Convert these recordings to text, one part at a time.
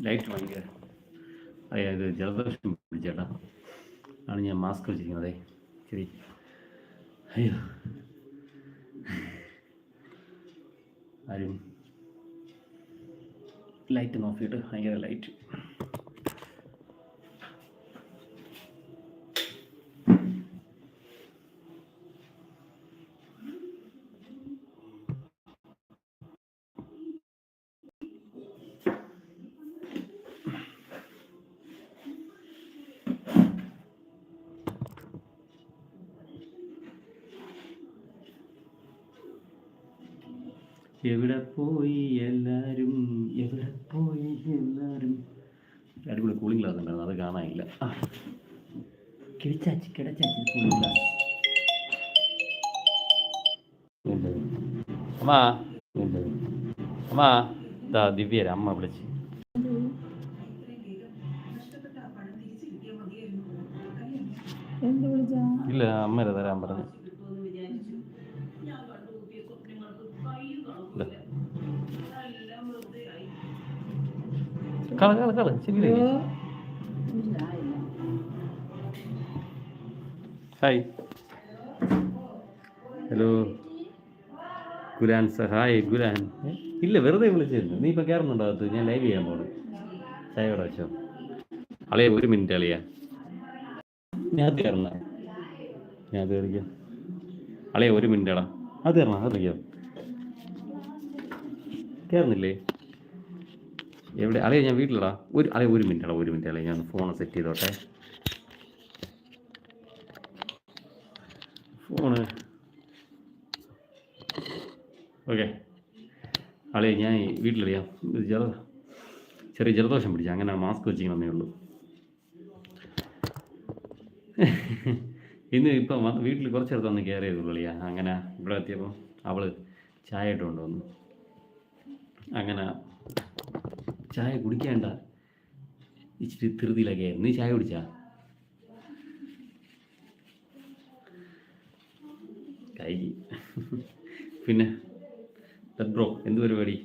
Light ഭയങ്കര. അയ്യോ ഇത് ജലദോഷം പിടിച്ചേട്ടാ. ആണ് ഞാൻ മാസ്ക് വെച്ചിരിക്കുന്നത്. ശരി. അയ്യോ. ആരും. ലൈറ്റ് നോക്കിയിട്ട് ഭയങ്കര ലൈറ്റ് എവിടെ പോയി എല്ലാരും? എവിടെ പോയി എല്ലാരും? അടിപൊളി കൂളിംഗ് ഗ്ലാസ് ഉണ്ടായിരുന്നു അത് കാണാനില്ല. കിടച്ചാച്ചി കിടച്ചാച്ചി കൂളിംഗ് ഗ്ലാസ് അമ്മ. അമ്മാ. ഇതാ ദിവ്യര അമ്മ വിളിച്ചാ. ഇല്ല അമ്മരെ തരാൻ പറഞ്ഞു. കള കള കള ശരി ഹായ് ഹലോ ഗുലാൻ സഹായ് ഹായ് ഗുലാൻ ഇല്ല വെറുതെ വിളിച്ചിരുന്നു. നീ ഇപ്പം കയറുന്നുണ്ടോ അത്? ഞാൻ ലൈവ് ചെയ്യാൻ പോകണം ചായയുടെ വെച്ചോ. അളിയ ഒരു മിനിറ്റ് അളിയ. ഞാൻ അത് കയറണ ഞാൻ അത് കയറിക്കാം അളിയ ഒരു മിനിറ്റ് അടാ അത് കയറണം അത് കയറിക്കാം കയറുന്നില്ലേ എവിടെ? അളിയ ഞാൻ വീട്ടിലടാ. ഒരു അളിയ ഒരു മിനിറ്റ് അടാ ഒരു മിനിറ്റ് അളിയ. ഞാൻ ഫോൺ സെറ്റ് ചെയ്തോട്ടെ. ഫോണ്. ഓക്കെ. അളിയ ഞാൻ വീട്ടിലറിയാം ജല ചെറിയ ജലദോഷം പിടിച്ചു. അങ്ങനെ മാസ്ക് വെച്ചിങ്ങനെ ഉള്ളൂ. ഇന്ന് ഇപ്പം വന്ന് വീട്ടിൽ കുറച്ച് നേരത്തെ കയറിയതുള്ളൂ അളിയ. അങ്ങനെ ഇവിടെ എത്തിയപ്പോൾ അവൾ ചായ ഇട്ട് കൊണ്ടുവന്നു അങ്ങനെ ചായ കുടിക്കേണ്ട. ഇച്ചിരി ധൃതിയിലൊക്കെ നീ ചായ കുടിച്ചാ? കൈ. പിന്നെ ബ്രോ എന്ത് പരിപാടി?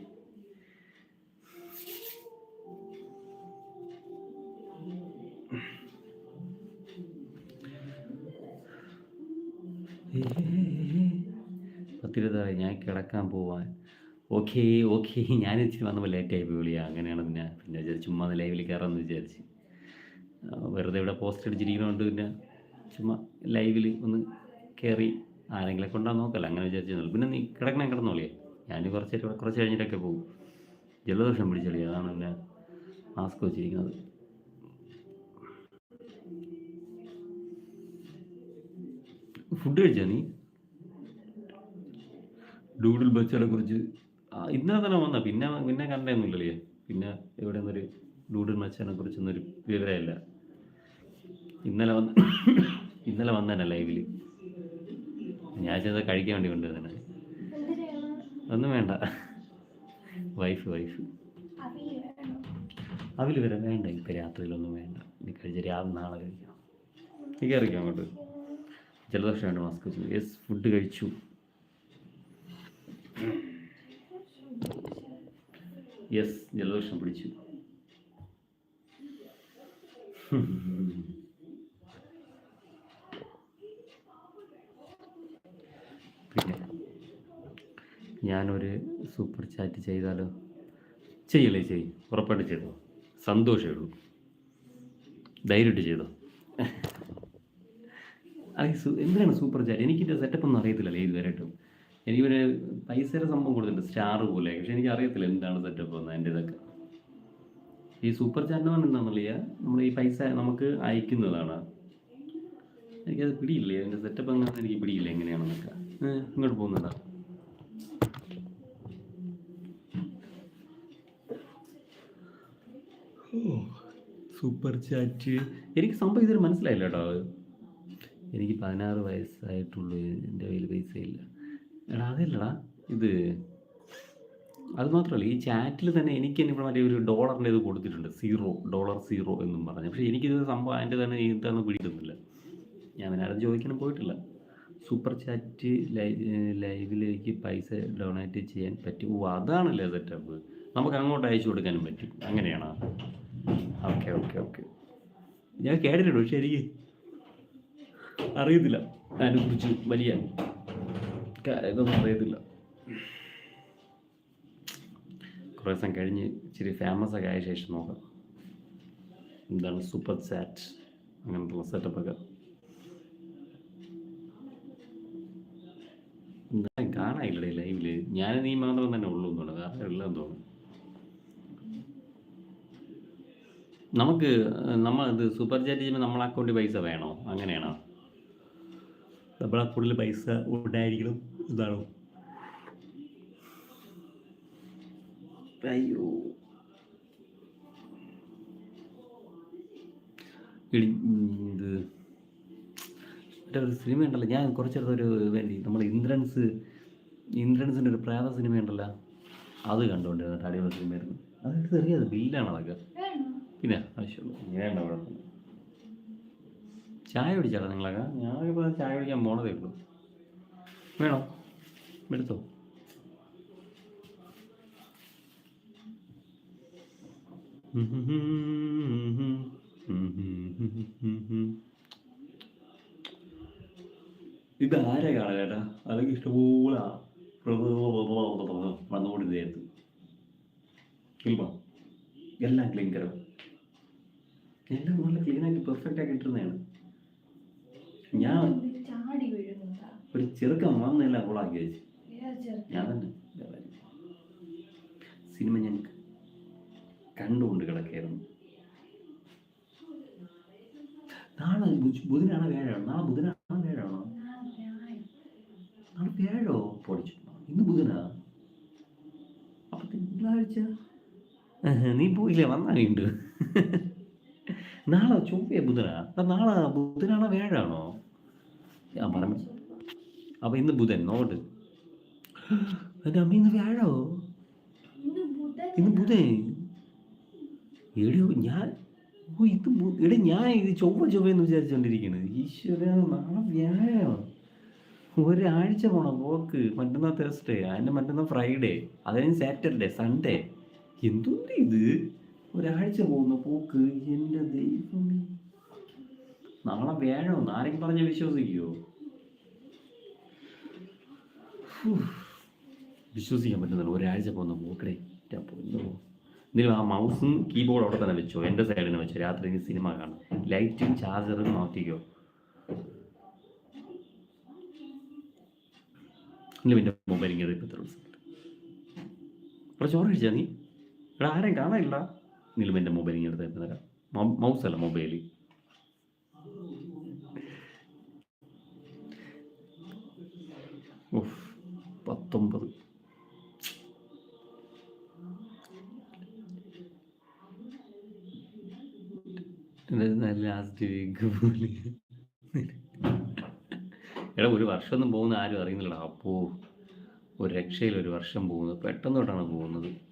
പത്തിരുപതായി ഞാൻ കിടക്കാൻ പോവാൻ. Okay okay. ഞാൻ ഇച്ചിരി വന്നപ്പോൾ ലേറ്റായി വിളിയാ അങ്ങനെയാണ് പിന്നെ പിന്നെ വിചാരിച്ചു ചുമ്മാ ലൈവിൽ കയറാമെന്ന് വിചാരിച്ച്. വെറുതെ ഇവിടെ പോസ്റ്റ് അടിച്ചിരിക്കുന്നതുകൊണ്ട് പിന്നെ ചുമ്മാ ലൈവിൽ ഒന്ന് കയറി ആരെങ്കിലും കൊണ്ടാന്ന് നോക്കല്ല. അങ്ങനെ വിചാരിച്ചു പിന്നെ നീ കിടക്കണേ കിടന്നോളിയേ. ഞാൻ കുറച്ച് കുറച്ച് കഴിഞ്ഞിട്ടൊക്കെ പോകും ജലദോഷം പിടിച്ചളി അതാണ് പിന്നെ മാസ്ക് വെച്ചിരിക്കുന്നത്. ഫുഡ് കഴിച്ചാ നീ? ഡൂഡിൽ ബച്ചനെ കുറിച്ച് ഇന്നലെ തന്നെ വന്ന പിന്നെ പിന്നെ കണ്ടൊന്നുമില്ലല്ലേ പിന്നെ എവിടെ നിന്നൊരു ഡൂഡിൻ മച്ചാനെ കുറിച്ചൊന്നൊരു വിവരമില്ല. ഇന്നലെ വന്ന ഇന്നലെ വന്നതന്നെ ലൈവിൽ ഞാൻ ചെയ്ത കഴിക്കാൻ വേണ്ടി കൊണ്ടുവന്നെ ഒന്നും വേണ്ട. Wife wife. അവിൽ വരെ വേണ്ട. ഇപ്പം രാത്രിയിലൊന്നും വേണ്ട. ഇനി കഴിച്ച രാവിലെ നാളെ കഴിക്കാം. നീ കയറിക്കാം അങ്ങോട്ട്. ജലദോഷം വേണ്ട മാസ്ക് വെച്ചു യെസ് ഫുഡ് കഴിച്ചു. യെസ് ജലദോഷം പിടിച്ചു. പിന്നെ ഞാനൊരു സൂപ്പർ ചാറ്റ് ചെയ്താലോ? ചെയ്യല്ലേ ചെയ്യും. ഉറപ്പായിട്ട് ചെയ്തോ? സന്തോഷമേ ഉള്ളൂ. ധൈര്യമായിട്ട് ചെയ്തോ? എന്തിനാണ് സൂപ്പർ ചാറ്റ് എനിക്കിന്റെ സെറ്റപ്പ് ഒന്നും അറിയത്തില്ലല്ലേ ഇതുവരെയായിട്ടും. എനിക്കൊരു പൈസയുടെ സംഭവം കൊടുത്തിട്ടുണ്ട്. സ്റ്റാർ പോലെ. പക്ഷെ എനിക്ക് അറിയത്തില്ല എന്താണ് സെറ്റപ്പ് എന്ന് എന്റെ ഇതൊക്കെ ഈ സൂപ്പർ ചാറ്റ് പറഞ്ഞാൽ എന്താണെന്നില്ല നമ്മൾ ഈ പൈസ നമുക്ക് അയക്കുന്നതാണ്. എനിക്കത് പിടിയില്ലേ അതിന്റെ സെറ്റപ്പ് അങ്ങനെ എനിക്ക് പിടിയില്ല എങ്ങനെയാണെന്നൊക്കെ. ഇങ്ങോട്ട് പോകുന്നതാ. സൂപ്പർ ചാറ്റ് എനിക്ക് സംഭവം ഇതൊരു മനസ്സിലായില്ല കേട്ടോ എനിക്ക് പതിനാറ് വയസ്സായിട്ടുള്ളൂ. എന്റെ കയ്യിൽ പൈസയില്ല. ഇല്ല എടാ അതല്ലടാ ഇത് അത് മാത്രമല്ല ഈ ചാറ്റിൽ തന്നെ എനിക്ക് തന്നെ ഇവിടെ മറ്റേ ഒരു ഡോളറിന്റെ ഇത് കൊടുത്തിട്ടുണ്ട്. സീറോ ഡോളർ സീറോ എന്നും പറഞ്ഞു. പക്ഷേ എനിക്കിത് സംഭവം അതിന്റെ തന്നെ ഇതാണ് പിടിക്കുന്നില്ല ഞാൻ ആരും ചോദിക്കാനും പോയിട്ടില്ല. സൂപ്പർ ചാറ്റ് ലൈവിലേക്ക് പൈസ ഡൊണേറ്റ് ചെയ്യാൻ പറ്റും. ഓ അതാണല്ലേ സെറ്റപ്പ്. നമുക്ക് അങ്ങോട്ട് അയച്ചു കൊടുക്കാനും പറ്റും. അങ്ങനെയാണോ? Okay okay okay. ഞാൻ കേട്ടിട്ടുണ്ട് പക്ഷേ എനിക്ക് അറിയത്തില്ല. അതിനെക്കുറിച്ച് വലിയ ഇതൊന്നും അറിയത്തില്ല. കുറേ ദിവസം കഴിഞ്ഞ് ഇച്ചിരി ഫേമസ് ഒക്കെ ആയ ശേഷം നോക്കാം. എന്താണ് സൂപ്പർ ചാറ്റ് അങ്ങനത്തുള്ള സെറ്റപ്പൊക്കെ എന്തായാലും കാണാനില്ലേ ലൈവിൽ ഞാൻ നീ മാത്രം തന്നെ ഉള്ളൂ എന്നുള്ളത് വേറെ എല്ലാം തോന്നുന്നു. നമുക്ക് നമ്മൾ ഇത് സൂപ്പർ ചാറ്റ് ചെയ്യുമ്പോൾ നമ്മളെ അക്കൗണ്ടിൽ പൈസ വേണോ? അങ്ങനെയാണോ? നമ്മളെ അക്കൗണ്ടിൽ പൈസ ഉണ്ടായിരിക്കണം എന്നാണോ? അയ്യോ. ഇത് മറ്റേ ഒരു സിനിമ ഉണ്ടല്ലോ. ഞാൻ കുറച്ചെടുത്തൊരു വേണ്ടി നമ്മൾ ഇന്ദ്രൻസ് ഇന്ദ്രൻസിന്റെ ഒരു പ്രേത സിനിമ ഉണ്ടല്ലോ. അത് കണ്ടുകൊണ്ടിരുന്നു അടിപൊളി സിനിമയായിരുന്നു. അതെടുത്ത് ചെറിയത് ബില്ലാണ് അതൊക്കെ പിന്നെ ആവശ്യമുള്ളൂ. ഇങ്ങനെയാണ് കുഴപ്പമില്ല. ചായ കുടിച്ചാലോ നിങ്ങളൊക്കെ? ഞാനിപ്പോൾ ചായ കുടിക്കാൻ പോണതേ ഉള്ളൂ. വേണോ? എടുത്തോ. ഇത് ആരെ കാണാൻ ചേട്ടാ അല്ലെങ്കിൽ ഇഷ്ടപോലെ വന്നുകൊണ്ടിരുന്നു ഫിൽമോ എല്ലാം ക്ലീൻ കരം? എല്ലാം നല്ല ക്ലീനാക്കി പെർഫെക്റ്റ് ആക്കി ഇട്ടിരുന്നതാണ്. ഞാൻ ചാടി വീഴുന്നതാ ഒരു ചെറുക്കൻ വന്നില്ല കൊളാക്കി വെച്ച്? ഞാൻ തന്നെ സിനിമ ഞാൻ കണ്ടുകൊണ്ട് കിടക്കായിരുന്നു. നാളെ ബുധ- ബുധനാണോ വ്യാഴാണോ നാളെ ബുധനാണോ വ്യാഴാണോ നാളെ വ്യാഴോ? പൊടിച്ചു ഇന്ന് ബുധനാ? അപ്പൊ തിങ്കളാഴ്ച? നീ പോയില്ലേ? വന്നാ വീണ്ടും. നാളെ ചൊവ്വേ ബുധനാ? അപ്പം നാളെ ബുധനാണോ വ്യാഴാണോ? ഞാൻ പറഞ്ഞു അപ്പൊ ഇന്ന് ബുധൻ നോട്ട് എന്റെ അമ്മ ഇന്ന് വ്യാഴോ? ഇന്ന് ബുധൻ. എടിയോ ഞാൻ ഓ ഇത് എടി ഞാൻ ഇത് ചൊവ്വ ചൊവ്വെന്ന് വിചാരിച്ചുകൊണ്ടിരിക്കുന്നത് ഈശ്വര നാളെ വ്യാഴം. ഒരാഴ്ച പോണം പോക്ക് മറ്റന്നാൾ തേഴ്സ്ഡേ അതിന്റെ മറ്റന്നാൾ ഫ്രൈഡേ അതിന് സാറ്റർഡേ സൺഡേ എന്തുണ്ട് ഇത്? ഒരാഴ്ച പോകുന്ന. പോക്ക്. എന്റെ ദൈവമേ. നാളെ വേണോ ആരെങ്കിലും പറഞ്ഞ വിശ്വസിക്കുമോ വിശ്വസിക്കാൻ പറ്റുന്നില്ല. ഒരാഴ്ച പോകുന്ന. പോക്കടേ. പൊന്നോ. എന്തെങ്കിലും ആ മൗസും കീബോർഡ് അവിടെ തന്നെ വെച്ചോ? എന്റെ സൈഡിന് വെച്ചോ? രാത്രി സിനിമ കാണാം ലൈറ്റും ചാർജറും മാറ്റിക്കോ. മൊബൈലിങ്ങനെ മൊബൈൽ ഇങ്ങനെ ഇപ്പം ഇത്ര ചോറ് കഴിച്ചാ നീ? ഇവിടെ ആരെയും കാണാനില്ല നിലവിന്റെ മൊബൈൽ ഇങ്ങനെ എടുത്ത് തരാം. മൗസ് അല്ല മൊബൈൽ പത്തൊമ്പത്. ലാസ്റ്റ് വീക്ക് എടാ ഒരു വർഷമൊന്നും പോകുന്ന ആരും അറിയുന്നില്ലടാ. അപ്പോ ഒരു രക്ഷയിൽ ഒരു വർഷം പോകുന്നത്. പെട്ടെന്ന് തൊട്ടാണ് പോകുന്നത്.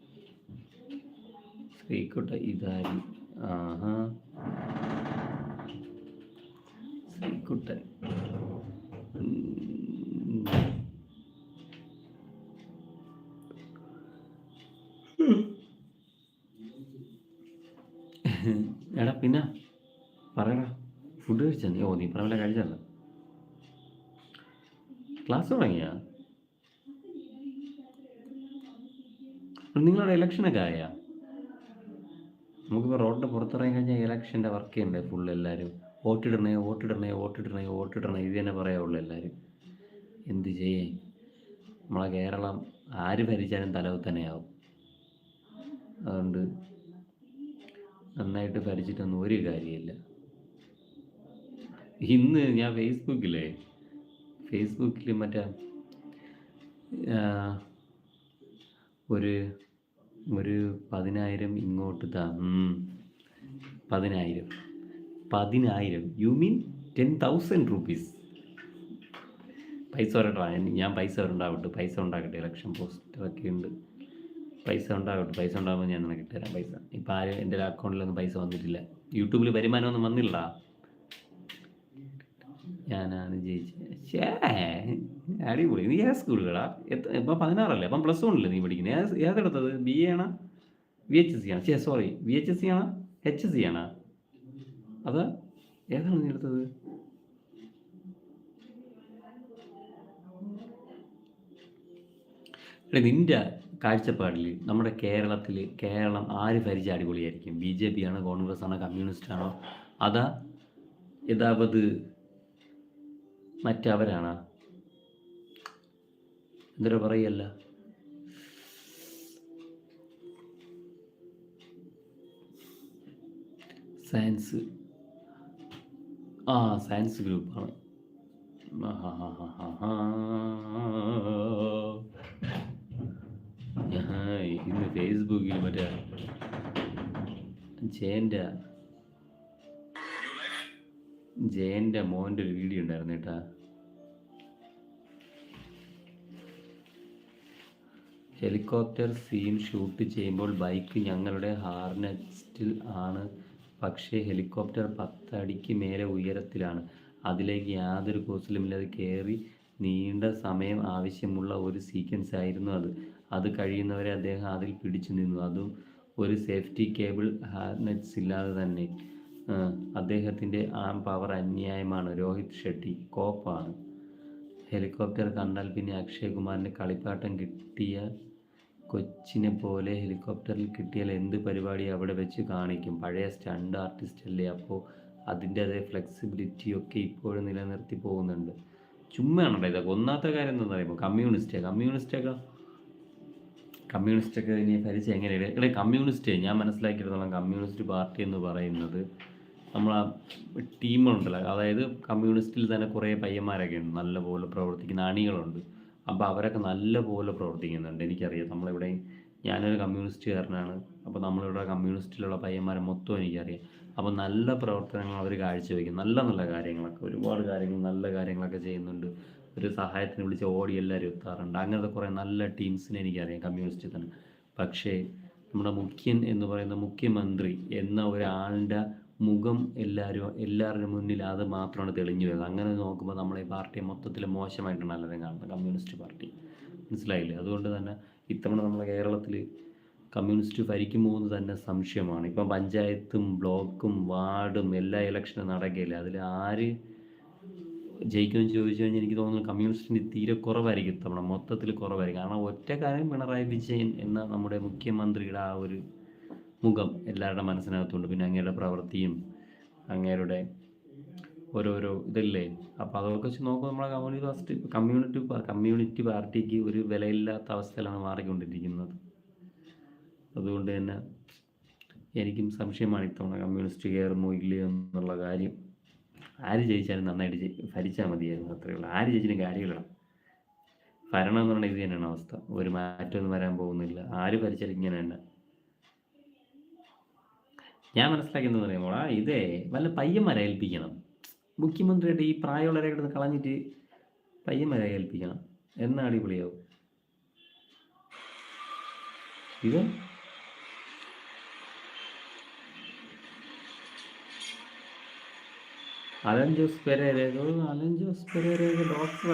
ശ്രീക്കുട്ട ഇതാരി. ആഹാ. ശ്രീക്കുട്ടൻ. എടാ പിന്നെ. പറയടാ. ഫുഡ് കഴിച്ചാ നീ? ഓ നീ പറഞ്ഞ കഴിച്ചല്ല ക്ലാസ് തുടങ്ങിയാ? നിങ്ങളുടെ ഇലക്ഷനൊക്കെ ആയാ? നമുക്കിപ്പോൾ റോഡിന്റെ പുറത്തിറങ്ങി കഴിഞ്ഞാൽ ഇലക്ഷന്റെ വർക്ക് ചെയ്യണ്ടേ ഫുൾ എല്ലാവരും വോട്ടിടണേ വോട്ടിടണേ വോട്ടിടണേ വോട്ടിടണേ ഇത് തന്നെ പറയാവുള്ളൂ എല്ലാവരും എന്ത് ചെയ്യേ? നമ്മളെ കേരളം ആര് ഭരിച്ചാലും തലവ് തന്നെയാവും അതുകൊണ്ട് നന്നായിട്ട് ഭരിച്ചിട്ടൊന്നും ഒരു കാര്യമില്ല. ഇന്ന് ഞാൻ ഫേസ്ബുക്കിലേ ഫേസ്ബുക്കിൽ മറ്റേ ഒരു ഒരു പതിനായിരം ഇങ്ങോട്ട് താ. പതിനായിരം. പതിനായിരം. You mean ten thousand rupees പൈസ വരട്ടാ ഞാൻ പൈസ ഉണ്ടാവട്ടെ പൈസ ഉണ്ടാക്കട്ടെ. ഇലക്ഷൻ പോസ്റ്ററൊക്കെ ഉണ്ട്. പൈസ ഉണ്ടാകട്ടെ പൈസ ഉണ്ടാകുമ്പോൾ ഞാൻ നിനക്ക് ഇട്ടുതരാം പൈസ. ഇപ്പം ആരും എന്റെ അക്കൗണ്ടിലൊന്നും പൈസ വന്നിട്ടില്ല. യൂട്യൂബിൽ വരുമാനമൊന്നും വന്നില്ല ഞാനാണ് ജയിച്ചത് അടിപൊളി. നീ ഏത് സ്കൂളുകളാ ഇപ്പം പതിനാറല്ലേ? അപ്പം പ്ലസ് വണ്ണില്ലേ നീ പഠിക്കുന്നത് ഏത് ഏതെടുത്തത് ബി എ ആണ്? വി എച്ച് സി ആണോ? ഷേ സോറി വി എച്ച് സി ആണോ? എച്ച് സി ആണോ? അത് ഏതാണ് നീ എടുത്തത്? നിന്റെ കാഴ്ചപ്പാടിൽ നമ്മുടെ കേരളത്തിൽ കേരളം ആര് ഭരിച്ച അടിപൊളിയായിരിക്കും? ബി ജെ പി ആണോ? കോൺഗ്രസ് ആണോ? കമ്മ്യൂണിസ്റ്റ് ആണോ? അതാ യഥാവത് മറ്റവരാണോ. എന്തൊരു പറയല്ല. സയൻസ്. ആ സയൻസ് ഗ്രൂപ്പാണ്. ഇന്ന് ഫേസ്ബുക്കിൽ മറ്റേ ജയന്റെ ജയന്റെ മോന്റെ ഒരു വീഡിയോ ഉണ്ടായിരുന്നു കേട്ടാ. ഹെലികോപ്റ്റർ സീൻ ഷൂട്ട് ചെയ്യുമ്പോൾ ബൈക്ക് ഞങ്ങളുടെ ഹാർനെസ്റ്റിൽ ആണ്. പക്ഷേ ഹെലികോപ്റ്റർ പത്തടിക്ക് മേലെ ഉയരത്തിലാണ്. അതിലേക്ക് യാതൊരു കോസിലുമില്ലാതെ കയറി നീണ്ട സമയം ആവശ്യമുള്ള ഒരു സീക്വൻസ് ആയിരുന്നു അത്. അത് കഴിയുന്നവരെ അദ്ദേഹം അതിൽ പിടിച്ചു നിന്നു. അതും ഒരു സേഫ്റ്റി കേബിൾ ഹാർനെറ്റ്സ് ഇല്ലാതെ തന്നെ. അദ്ദേഹത്തിന്റെ ആ പവർ അന്യായമാണ്. രോഹിത് ഷെട്ടി കോപ്പാണ്. ഹെലികോപ്റ്റർ കണ്ടാൽ പിന്നെ അക്ഷയ് കുമാറിന് കളിപ്പാട്ടം കിട്ടിയ കൊച്ചിനെ പോലെ ഹെലികോപ്റ്ററിൽ കിട്ടിയാൽ എന്ത് പരിപാടി അവിടെ വെച്ച് കാണിക്കും. പഴയ സ്റ്റണ്ട് ആർട്ടിസ്റ്റ് അല്ലേ അപ്പോൾ അതിന്റെതായ ഫ്ലെക്സിബിലിറ്റി ഒക്കെ ഇപ്പോഴും നിലനിർത്തി പോകുന്നുണ്ട്. ചുമ്മാണല്ലോ ഇതൊക്കെ. ഒന്നാമത്തെ കാര്യം എന്താണെന്ന് പറയുമ്പോൾ കമ്മ്യൂണിസ്റ്റ് കമ്മ്യൂണിസ്റ്റൊക്കെ കമ്മ്യൂണിസ്റ്റൊക്കെ ഇനി ഭരിച്ച് എങ്ങനെയാണ് കമ്മ്യൂണിസ്റ്റ് ഞാൻ മനസ്സിലാക്കിയിടത്തോളം കമ്മ്യൂണിസ്റ്റ് പാർട്ടി എന്ന് പറയുന്നത് നമ്മളാ ടീമുണ്ടല്ലോ അതായത് കമ്മ്യൂണിസ്റ്റിൽ തന്നെ കുറേ പയ്യന്മാരൊക്കെ ഉണ്ട്. നല്ലപോലെ പ്രവർത്തിക്കുന്ന അണികളുണ്ട്. അപ്പോൾ അവരൊക്കെ നല്ലപോലെ പ്രവർത്തിക്കുന്നുണ്ട്. എനിക്കറിയാം. നമ്മളിവിടെ ഞാനൊരു കമ്മ്യൂണിസ്റ്റുകാരനാണ്. അപ്പോൾ നമ്മളിവിടെ കമ്മ്യൂണിസ്റ്റിലുള്ള പയ്യന്മാരെ മൊത്തം എനിക്കറിയാം. അപ്പോൾ നല്ല പ്രവർത്തനങ്ങൾ അവർ കാഴ്ചവെക്കും. നല്ല നല്ല കാര്യങ്ങളൊക്കെ ഒരുപാട് കാര്യങ്ങൾ നല്ല കാര്യങ്ങളൊക്കെ ചെയ്യുന്നുണ്ട്. ഒരു സഹായത്തിന് വിളിച്ച് ഓടി എല്ലാവരും എത്താറുണ്ട്. അങ്ങനത്തെ കുറേ നല്ല ടീംസിനെ എനിക്കറിയാം കമ്മ്യൂണിസ്റ്റിൽ തന്നെ. പക്ഷേ നമ്മുടെ മുഖ്യൻ എന്ന് പറയുന്ന മുഖ്യമന്ത്രി എന്ന ഒരാളുടെ മുഖം എല്ലാവരും എല്ലാവരുടെ മുന്നിൽ അത് മാത്രമാണ് തെളിഞ്ഞു വരുന്നത്. അങ്ങനെ നോക്കുമ്പോൾ നമ്മളെ ഈ പാർട്ടിയെ മൊത്തത്തിൽ മോശമായിട്ടാണ് എല്ലാവരും കാണുന്നത്. Communist party. മനസ്സിലായില്ലേ? അതുകൊണ്ട് തന്നെ ഇത്തവണ നമ്മളെ കേരളത്തിൽ കമ്മ്യൂണിസ്റ്റ് ഭരിക്കുമോ എന്ന് തന്നെ സംശയമാണ്. ഇപ്പം പഞ്ചായത്തും ബ്ലോക്കും വാർഡും എല്ലാ ഇലക്ഷനും നടക്കുകയില്ല? അതിൽ ആര് ജയിക്കുമെന്ന് ചോദിച്ചു കഴിഞ്ഞാൽ എനിക്ക് തോന്നുന്നു കമ്മ്യൂണിസ്റ്റിന് തീരെ കുറവായിരിക്കും ഇത്തവണ. മൊത്തത്തിൽ കുറവായിരിക്കും. കാരണം ഒറ്റ കാര്യം പിണറായി വിജയൻ എന്ന നമ്മുടെ മുഖ്യമന്ത്രിയുടെ ആ ഒരു മുഖം എല്ലാവരുടെ മനസ്സിനകത്തുണ്ട്. പിന്നെ അങ്ങയുടെ പ്രവൃത്തിയും അങ്ങേരുടെ ഓരോരോ ഇതല്ലേ? അപ്പോൾ അതൊക്കെ വെച്ച് നോക്കുമ്പോൾ നമ്മളെ ഫസ്റ്റ് കമ്മ്യൂണിറ്റി കമ്മ്യൂണിറ്റി പാർട്ടിക്ക് ഒരു വിലയില്ലാത്ത അവസ്ഥയിലാണ് മാറിക്കൊണ്ടിരിക്കുന്നത്. അതുകൊണ്ട് തന്നെ എനിക്കും സംശയമാണ് ഇത്തവണ കമ്മ്യൂണിസ്റ്റ് കയറുമോ ഇല്ലയോ എന്നുള്ള കാര്യം. ആര് ജയിച്ചാലും നന്നായിട്ട് ഭരിച്ചാൽ മതിയായിരുന്നു അത്രയേ ഉള്ളൂ. ആര് ജയിച്ചാലും കാര്യമില്ല ഭരണം എന്ന് പറഞ്ഞാൽ ഇത് തന്നെയാണ് അവസ്ഥ. ഒരു മാറ്റമൊന്നും വരാൻ പോകുന്നില്ല. ആര് ഭരിച്ചാലും ഇങ്ങനെ തന്നെ. ഞാൻ മനസ്സിലാക്കിയെന്ന് പറയുമ്പോൾ ഇതേ വല്ല പയ്യന്മാരെ ഏൽപ്പിക്കണം. മുഖ്യമന്ത്രിയുടെ ഈ പ്രായമുള്ളവരെ കിടന്ന് കളഞ്ഞിട്ട് പയ്യന്മാരെ ഏൽപ്പിക്കണം. എന്നാ അടിപൊളിയാവും. ഇത്? അലൻ ജോസ് പെരേരയോ അലൻ ജോസ് പെരേരയൊക്കെ ഡോക്ടർ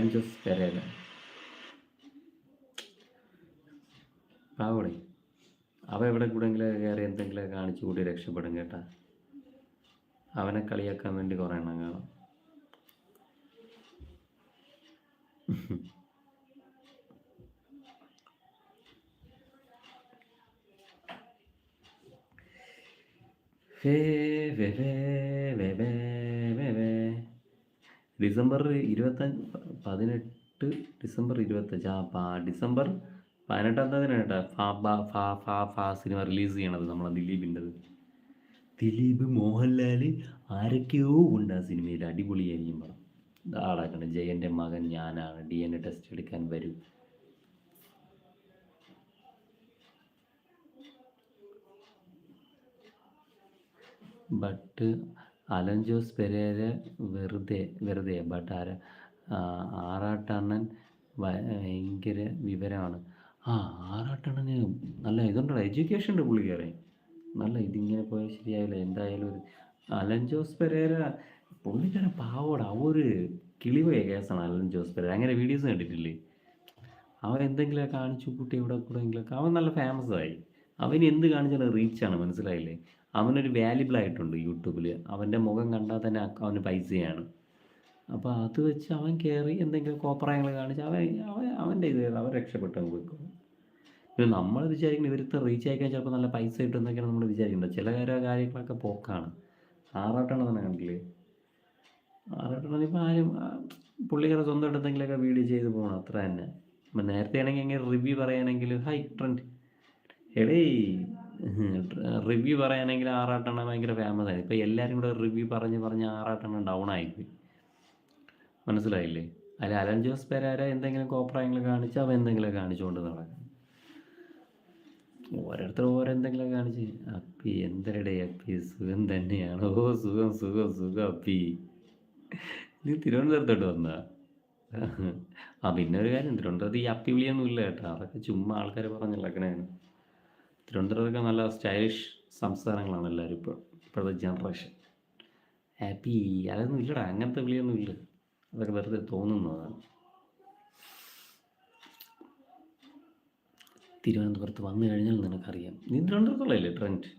Pereira. ജോസ് പെരേര പാവടെ അവ എവിടെ കൂടെങ്കിലും കയറി എന്തെങ്കിലും കാണിച്ചു കൂടി രക്ഷപ്പെടും കേട്ടാ അവനെ കളിയാക്കാൻ വേണ്ടി കുറേ എണ്ണം കാണാം വേ, വേ, വേ. ഡിസംബർ ഇരുപത്തഞ്ച് പതിനെട്ട് ഡിസംബർ ഇരുപത്തഞ്ച്. ആ പാ ഡിസംബർ പതിനെട്ടാം തീയതി കേട്ടോ. ഫാ ബാ ഫാ ഫാ ഫാ സിനിമ റിലീസ് ചെയ്യണത് നമ്മളെ ദിലീപിന്റെത്. ദിലീപ് മോഹൻലാൽ ആരൊക്കെയോ ഉണ്ട് ആ സിനിമയിൽ. അടിപൊളിയായിരിക്കും പടം. ആളാക്കണം ജയന്റെ മകൻ ഞാനാണ്. ഡി എൻ എ ടെസ്റ്റ് എടുക്കാൻ വരും. ബട്ട് അലൻ ജോസ് പെരേര വെറുതെ വെറുതെ ബട്ട് ആര ആറാട്ടണ്ണൻ ഭയങ്കര വിവരമാണ്. ആ ആറാട്ടണ്ണന് നല്ല ഇതുണ്ടല്ലോ എഡ്യൂക്കേഷൻ ഉണ്ട് പുള്ളിക്കാരെ. നല്ല ഇതിങ്ങനെ പോയാൽ ശരിയാവില്ല എന്തായാലും ഒരു അലൻ ജോസ് പെരേര പുള്ളിക്കാരൻ പാവോട ഒരു കിളിവയ കേസാണ് അലൻ ജോസ് പെരേര. അങ്ങനെ വീഡിയോസ് കണ്ടിട്ടില്ലേ? അവൻ എന്തെങ്കിലും കാണിച്ചു കൂട്ടി ഇവിടെ കൂടെങ്കിലൊക്കെ അവൻ നല്ല ഫേമസ് ആയി. അവന് എന്ത് കാണിച്ചാലും റീച്ചാണ് മനസ്സിലായില്ലേ? അവനൊരു വാല്യുബിൾ ആയിട്ടുണ്ട് യൂട്യൂബിൽ അവന്റെ മുഖം കണ്ടാൽ തന്നെ അവന് പൈസയാണ്. അപ്പോൾ അത് വെച്ച് അവൻ കയറി എന്തെങ്കിലും കോപ്രായങ്ങൾ കാണിച്ച് അവൻ അവൻ അവന്റെ ഇത് അവൻ രക്ഷപ്പെട്ടു അങ്ങ് പോയിക്കോളും. പിന്നെ നമ്മൾ വിചാരിക്കുന്നത് ഇവരുത്തെ റീച്ച് അയക്കാൻ ചിലപ്പോൾ നല്ല പൈസ കിട്ടുമെന്നൊക്കെയാണ് നമ്മൾ വിചാരിക്കുന്നത് ചില കാര്യ കാര്യങ്ങളൊക്കെ പോക്കാണ്. ആറാട്ടാണ് തന്നെ കണ്ടില്ലേ? ആറാട്ടാണ് ഇപ്പോൾ ആരും പുള്ളിക്കാരെ സ്വന്തമായിട്ട് എന്തെങ്കിലുമൊക്കെ വീഡിയോ ചെയ്ത് പോകണം അത്ര തന്നെ. നേരത്തെ ആണെങ്കിൽ എങ്ങനെ റിവ്യൂ പറയുകയാണെങ്കിൽ ഹൈ ട്രെൻഡ് എടേ റിവ്യൂ പറയുകയാണെങ്കിൽ എണ്ണ ഭയങ്കര ഫേമസ് ആയി ഇപ്പോൾ എല്ലാവരും കൂടെ റിവ്യൂ പറഞ്ഞ് പറഞ്ഞ് ആറാട്ടെണ്ണം ഡൗൺ ആയിപ്പോയി. മനസ്സിലായില്ലേ? അല്ല അലൻ ജോസ് പെരാര എന്തെങ്കിലും കോപ്രായങ്ങൾ കാണിച്ച് അവ എന്തെങ്കിലും കാണിച്ചുകൊണ്ട് നടക്കും. ഓരോരുത്തർ ഓരോന്തെങ്കിലും കാണിച്ച്. അപ്പി എന്തരടേ അപ്പി? സുഖം തന്നെയാണ്. ഓ സുഖം സുഖം സുഖം അപ്പി. നീ തിരുവനന്തപുരത്തോട്ട് വന്നാ ആ പിന്നെ ഒരു കാര്യം തിരുവനന്തപുരത്ത് ഈ അപ്പി വിളിയൊന്നും ഇല്ല കേട്ടോ. അതൊക്കെ ചുമ്മാ ആൾക്കാർ പറഞ്ഞിളക്കണേണ് തിരുവനന്തപുരത്തൊക്കെ നല്ല സ്റ്റൈലിഷ് സംസ്ഥാനങ്ങളാണ് എല്ലാവരും ഇപ്പോൾ ഇപ്പോഴത്തെ ജനറേഷൻ ഹാപ്പി അതൊന്നും ഇല്ലടാ അങ്ങനത്തെ വിളിയൊന്നും ഇല്ല. അതൊക്കെ വെറുതെ തോന്നുന്നതാണ്. തിരുവനന്തപുരത്ത് വന്നു കഴിഞ്ഞാൽ നിനക്കറിയാം. നീ തിരുവനന്തപുരത്തുള്ളതല്ലേ ട്രെൻഡ്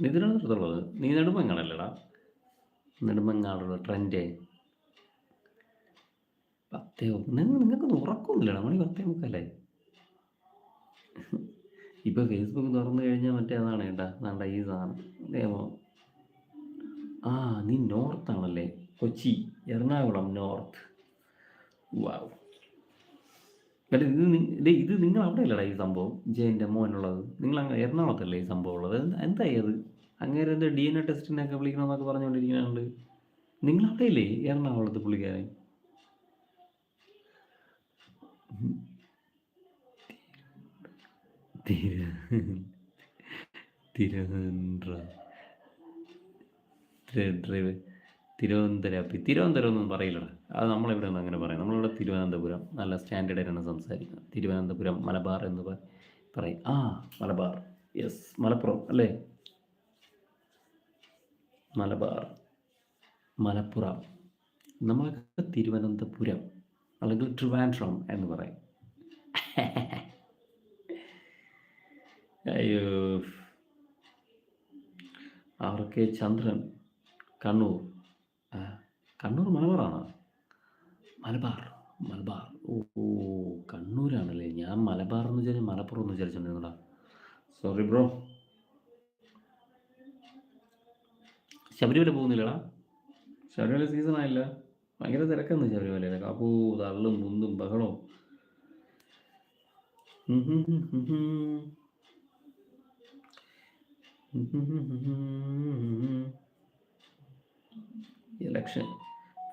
നീ തിരുവനന്തപുരത്തുള്ളത്? നീ നെടുമങ്ങാടല്ലേടാ? നെടുമങ്ങാടുള്ള ട്രെൻഡ് പത്തേ നിങ്ങൾ നിങ്ങൾക്കൊന്നും ഉറക്കമൊന്നുമില്ലടാ മണി പത്തേ മുക്കാലായി. ഇപ്പോൾ ഫേസ്ബുക്ക് തുറന്നു കഴിഞ്ഞാൽ മറ്റേ അതാണ് കേട്ടാ വേണ്ട ഈ സാധനം നിയമോ ആ നീ നോർത്ത് ആണല്ലേ? കൊച്ചി എറണാകുളം നോർത്ത് വാവ് ഇത് ഇത് നിങ്ങൾ അവിടെ അല്ലടാ ഈ സംഭവം? ജയന്റെ മോനുള്ളത്. നിങ്ങൾ അങ്ങ് എറണാകുളത്തല്ലേ ഈ സംഭവം ഉള്ളത് എന്താ എന്തായി അത്? അങ്ങനെ എന്താ ഡി എൻ എ ടെസ്റ്റിനൊക്കെ വിളിക്കണമെന്നൊക്കെ പറഞ്ഞുകൊണ്ടിരിക്കുന്നുണ്ട് നിങ്ങൾ അവിടെ ഇല്ലേ എറണാകുളത്ത് പുള്ളിക്കാരൻ? തിരു തിരുവനന്തപുരം ഡ്രൈവ് തിരു- തിരുവനന്തപുരം ഒന്നും പറയില്ലടാ. അത് നമ്മളിവിടെ നിന്ന് അങ്ങനെ പറയാം. നമ്മളിവിടെ തിരുവനന്തപുരം നല്ല സ്റ്റാൻഡേർഡ് ആയിട്ടാണ് സംസാരിക്കുന്നത്. തിരുവനന്തപുരം മലബാർ എന്ന് പറയും. ആ മലബാർ. യെസ് മലപ്പുറം അല്ലേ? മലബാർ മലപ്പുറം. നമ്മളൊക്കെ തിരുവനന്തപുരം അല്ലെങ്കിൽ ട്രിവാൻഡ്രം എന്ന് പറയും. അയ്യോ ആർ കെ ചന്ദ്രൻ കണ്ണൂർ. കണ്ണൂർ മലബാറാണ്? മലബാർ മലബാർ. ഓ കണ്ണൂരാണല്ലേ. ഞാൻ മലബാർ എന്ന് വിചാരിച്ചു മലപ്പുറം എന്ന് വിചാരിച്ചിട്ടുണ്ടാ സോറി ബ്രോ ശബരിമല പോകുന്നില്ലടാ. ശബരിമല സീസൺ ആയില്ല. ഭയങ്കര തിരക്കാന്ന് ശബരിമലയിലെ കാപ്പൂ തള്ളും മുന്തും ബഹളവും ഉം ഹും ഹും ഹും ഹും. ഉം ഹും ഹും ഹും ഹും. ഇലക്ഷൻ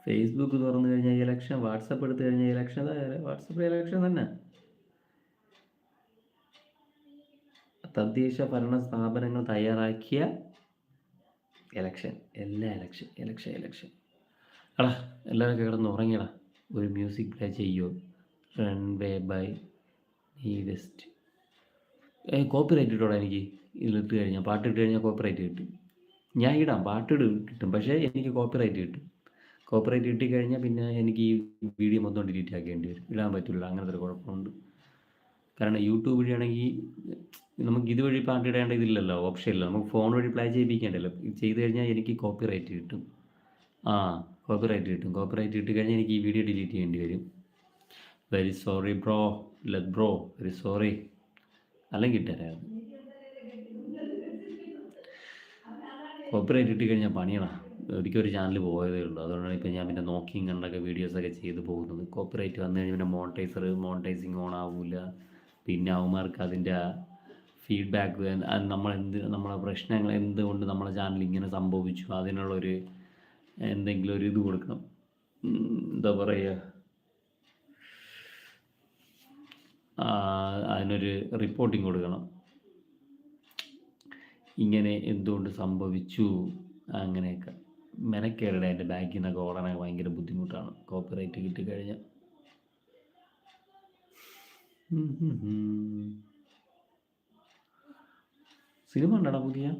ഫേസ്ബുക്ക് തുറന്നു കഴിഞ്ഞാൽ ഇലക്ഷൻ വാട്സപ്പ് എടുത്തു കഴിഞ്ഞാൽ ഇലക്ഷൻ വാട്സപ്പ് ഇലക്ഷൻ തന്നെ. തദ്ദേശ ഭരണ സ്ഥാപനങ്ങൾ തയ്യാറാക്കിയ ഇലക്ഷൻ എല്ലാ ഇലക്ഷൻ ഇലക്ഷൻ ഇലക്ഷൻ എടാ എല്ലാവരും കിടന്ന് ഉറങ്ങിയടാ. ഒരു മ്യൂസിക് പ്ലേ ചെയ്യോ. റൺ വേ ബൈ ഈ വെസ്റ്റ് കോപ്പി റൈറ്റ് ഇട്ടോടാ എനിക്ക്. ഇതിലിട്ട് കഴിഞ്ഞാൽ പാട്ട് ഇട്ട് കഴിഞ്ഞാൽ കോപ്പി റൈറ്റ് കിട്ടും. ഞാൻ ഇടാം പാട്ട് കിട്ടും. പക്ഷേ എനിക്ക് കോപ്പി റൈറ്റ് കിട്ടും. കോപ്പി റൈറ്റ് കിട്ടിക്കഴിഞ്ഞാൽ പിന്നെ എനിക്ക് ഈ വീഡിയോ മൊത്തം ഡിലീറ്റ് ആക്കേണ്ടി വരും. ഇടാൻ പറ്റില്ല അങ്ങനത്തെ ഒരു കുഴപ്പമുണ്ട്. കാരണം യൂട്യൂബ് വഴിയാണെങ്കിൽ നമുക്ക് ഇതുവഴി പാട്ട് ഇടേണ്ട ഇതില്ലല്ലോ ഓപ്ഷൻ ഇല്ല. നമുക്ക് ഫോൺ വഴി പ്ലേ ചെയ്യിപ്പിക്കേണ്ടല്ലോ. ചെയ്ത് കഴിഞ്ഞാൽ എനിക്ക് കോപ്പിറൈറ്റ് കിട്ടും. ആ കോപ്പിറൈറ്റ് കിട്ടും. കോപ്പിറൈറ്റ് കിട്ടി കഴിഞ്ഞാൽ എനിക്ക് ഈ വീഡിയോ ഡിലീറ്റ് ചെയ്യേണ്ടി വരും. Very sorry bro let bro very sorry അല്ലെങ്കിൽ ഇട്ടുതരാം കോപ്പറേറ്റ് ഇട്ട് കഴിഞ്ഞാൽ പണിയണ ഒരിക്കൽ ഒരു ചാനൽ പോയതേ ഉള്ളൂ. അതുകൊണ്ടാണ് ഇപ്പോൾ ഞാൻ പിന്നെ നോക്കിയും കണ്ടൊക്കെ വീഡിയോസൊക്കെ ചെയ്ത് പോകുന്നത്. കോപ്പറേറ്റ് വന്നു കഴിഞ്ഞാൽ പിന്നെ മോണിറ്റൈസർ മോണിറ്റൈസിങ് ഓൺ ആവില്ല പിന്നെ അവന്മാർക്ക് അതിന്റെ ഫീഡ്ബാക്ക് നമ്മളെന്ത് നമ്മളെ പ്രശ്നങ്ങൾ എന്തുകൊണ്ട് നമ്മളെ ചാനൽ ഇങ്ങനെ സംഭവിച്ചു? അതിനുള്ളൊരു എന്തെങ്കിലും ഒരു ഇത് കൊടുക്കണം. എന്താ പറയുക അതിനൊരു റിപ്പോർട്ടിങ് കൊടുക്കണം. ഇങ്ങനെ എന്തുകൊണ്ട് സംഭവിച്ചു? അങ്ങനെയൊക്കെ. മെനക്കേറിടെ എന്റെ ബാക്കിൽ നിന്നൊക്കെ ഓടാനൊക്കെ ഭയങ്കര ബുദ്ധിമുട്ടാണ്. കോപ്പിറൈറ്റ് കിട്ടിക്കഴിഞ്ഞാൽ. സിനിമ ഉണ്ടടാ പുതിയ?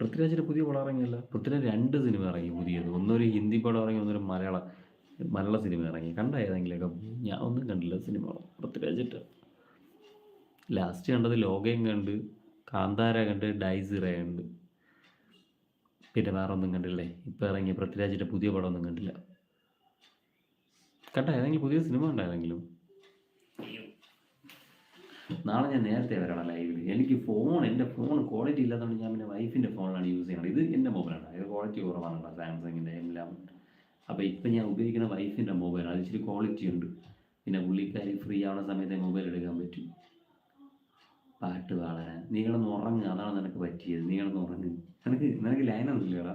പൃഥ്വിരാജിന്റെ പുതിയ പടം ഇറങ്ങിയല്ല? പൃഥ്വിരാജ് രണ്ട് സിനിമ ഇറങ്ങി പുതിയത്. ഒന്നൊരു ഹിന്ദി പടം ഇറങ്ങി ഒന്നൊരു മലയാള മലയാള സിനിമ ഇറങ്ങി. കണ്ട ഏതെങ്കിലുമൊക്കെ? ഞാൻ ഒന്നും കണ്ടില്ല സിനിമ. പൃഥ്വിരാജിട്ട് ലാസ്റ്റ് കണ്ടത് ലോകയും കണ്ട്. കാന്താര കണ്ട് ഡൈസിറ കണ്ട് പിന്നെ വേറെ ഒന്നും കണ്ടില്ലേ? ഇപ്പം ഇറങ്ങിയ പൃഥ്വിരാജിന്റെ പുതിയ ഒന്നും കണ്ടില്ല. കണ്ട ഏതെങ്കിലും പുതിയ സിനിമ ഉണ്ടോ ഏതെങ്കിലും? നാളെ ഞാൻ നേരത്തെ വരണം ലൈവിൽ എനിക്ക് ഫോൺ എന്റെ ഫോൺ ക്വാളിറ്റി ഇല്ലാത്തതുകൊണ്ട് ഞാൻ പിന്നെ വൈഫിന്റെ ഫോണിലാണ് യൂസ് ചെയ്യുന്നത്. ഇത് എന്റെ മൊബൈലാണ് ഇത് ക്വാളിറ്റി കുറവാണ് കേട്ടോ സാംസങ്ങിന്റെ എല്ലാം. അപ്പോൾ ഇപ്പം ഞാൻ ഉപയോഗിക്കുന്ന വൈഫിന്റെ മൊബൈലാണ് അത് ഇച്ചിരി ക്വാളിറ്റി ഉണ്ട്. പിന്നെ പുള്ളിക്കാരി ഫ്രീ ആവുന്ന സമയത്ത് മൊബൈൽ എടുക്കാൻ പറ്റും. പാട്ട് പാടാൻ. നീ കിടന്ന് ഉറങ്ങുക അതാണ് നിനക്ക് പറ്റിയത്. നീ കിടന്ന് ഉറങ്ങുക നിനക്ക് നിനക്ക് ലൈനൊന്നും ഇല്ലടാ.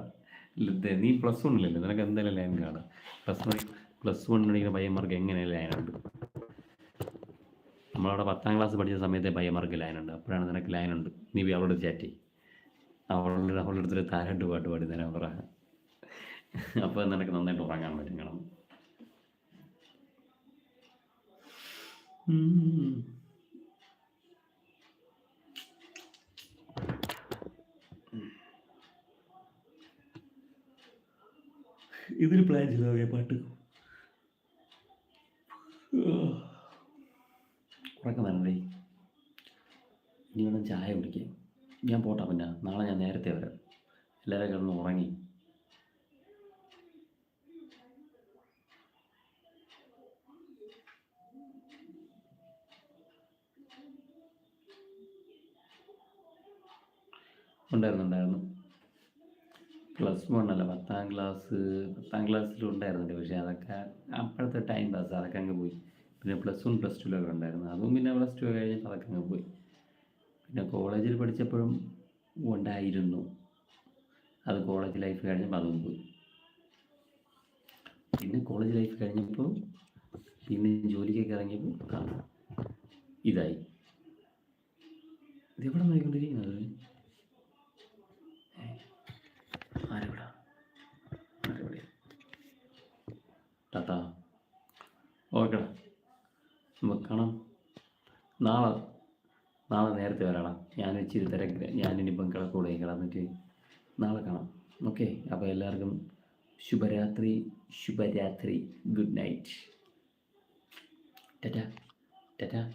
ഇല്ല, നീ പ്ലസ് വൺ ഇല്ലല്ലോ. നിനക്ക് എന്തായാലും ലൈൻ കാണാം. പ്ലസ് വൺ പ്ലസ് വൺ പഠിക്കുന്ന പയ്യന്മാർക്ക് എങ്ങനെയാണ് ലൈനുണ്ട് നമ്മളവിടെ പത്താം ക്ലാസ് പഠിച്ച സമയത്തെ പയ്യന്മാർക്ക് ലൈനുണ്ട് അപ്പോഴാണ് നിനക്ക് ലൈനുണ്ട് നീ അവളോട് ചാറ്റി അവളുടെ അവളുടെ അടുത്തൊരു താരാട്ട് പാട്ട് പാടി തരാൻ പറ. അപ്പോൾ നിനക്ക് നന്നായിട്ട് ഉറങ്ങാൻ പറ്റും. കാണാം. ഉം. ഇതിന് പ്ലാൻ ചെയ്തോ പാട്ട്? ഉറക്കം വരണ്ടേ? ഇനി വേണം ചായ കുടിക്കാൻ. ഞാൻ പോട്ടാ പിന്നെ. നാളെ ഞാൻ നേരത്തെ വരാം. എല്ലാവരും കിടന്ന് ഉറങ്ങി. ഉണ്ടായിരുന്നു ഉണ്ടായിരുന്നു. പ്ലസ് വൺ അല്ല പത്താം ക്ലാസ് പത്താം ക്ലാസ്സിലും ഉണ്ടായിരുന്നുണ്ട് പക്ഷേ അതൊക്കെ അപ്പോഴത്തെ ടൈം പാസ് അതൊക്കെ അങ്ങ് പോയി. പിന്നെ പ്ലസ് വൺ പ്ലസ് ടുവിലൊക്കെ ഉണ്ടായിരുന്നു. അതും പിന്നെ പ്ലസ് ടു കഴിഞ്ഞപ്പോൾ അതൊക്കെ അങ്ങ് പോയി. പിന്നെ കോളേജിൽ പഠിച്ചപ്പോഴും ഉണ്ടായിരുന്നു. അത് കോളേജ് ലൈഫ് കഴിഞ്ഞപ്പോൾ അതും പോയി. പിന്നെ കോളേജ് ലൈഫ് കഴിഞ്ഞപ്പോൾ പിന്നെ ജോലിക്കൊക്കെ ഇറങ്ങിയപ്പോൾ ഇതായി. ഇതെവിടെ നോക്കിക്കൊണ്ടിരിക്കുന്നത് ടാറ്റാ. ഓക്കെടാ നമുക്ക് കാണാം. നാളെ നാളെ നേരത്തെ വരാടാ. ഞാൻ ഇച്ചിരി തിരക്കില്ല ഞാനിനിപ്പം കിടക്കൂടെ കിടന്നിട്ട്. നാളെ കാണാം. ഓക്കെ. അപ്പോൾ എല്ലാവർക്കും ശുഭരാത്രി ശുഭരാത്രി. Good night. ടാറ്റാ. ടാറ്റാ.